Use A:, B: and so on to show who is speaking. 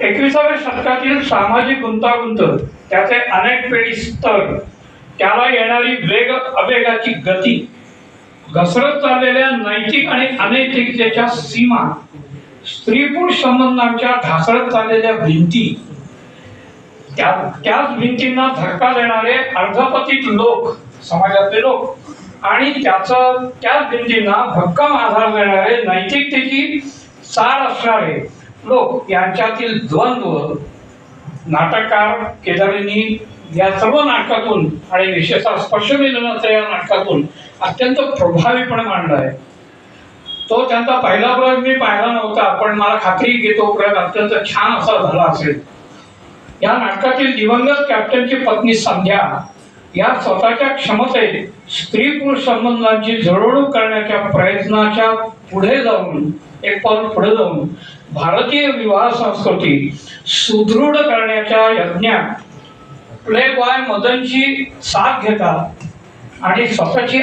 A: एकविसाव्या शतकातील सामाजिक गुंतागुंत त्याचे अनेक पेढी स्तर त्याला येणारी वेग अवेगाची गती घसरत चाललेल्या नैतिक आणि अनैतिकतेच्या सीमा स्त्री पुरुष संबंधांच्या ढासळत चाललेल्या भिंती त्या त्याच भिंतींना धक्का देणारे अर्धपतित लोक समाजातले लोक आणि त्याचा त्याच भिंतींना भक्कम आधार देणारे नैतिकतेची सार असणारे लोक यांच्यातील द्वंद्व नाटककार केदारींनी या सर्व नाटकातून आणि विशेषतः स्पर्शमिलनाच्या या नाटकातून अत्यंत प्रभावीपणे मांडला आहे. तो त्यांचा पहिला प्रयोग मी पाहिला नव्हता पण मला खात्री घेतो की तो प्रयोग अत्यंत छान असा झाला असेल. या नाटकातील दिवंगत कॅप्टनची पत्नी संध्या या स्वतःच्या क्षमतेत स्त्री पुरुष संबंधांची जळवणूक करण्याच्या प्रयत्नाच्या पुढे जाऊन एक पाऊल पुढे जाऊन भारतीय विवाह संस्कृती सुदृढ करण्याच्या यज्ञात प्ले बॉय मदनची साथ घेतात आणि स्वतःची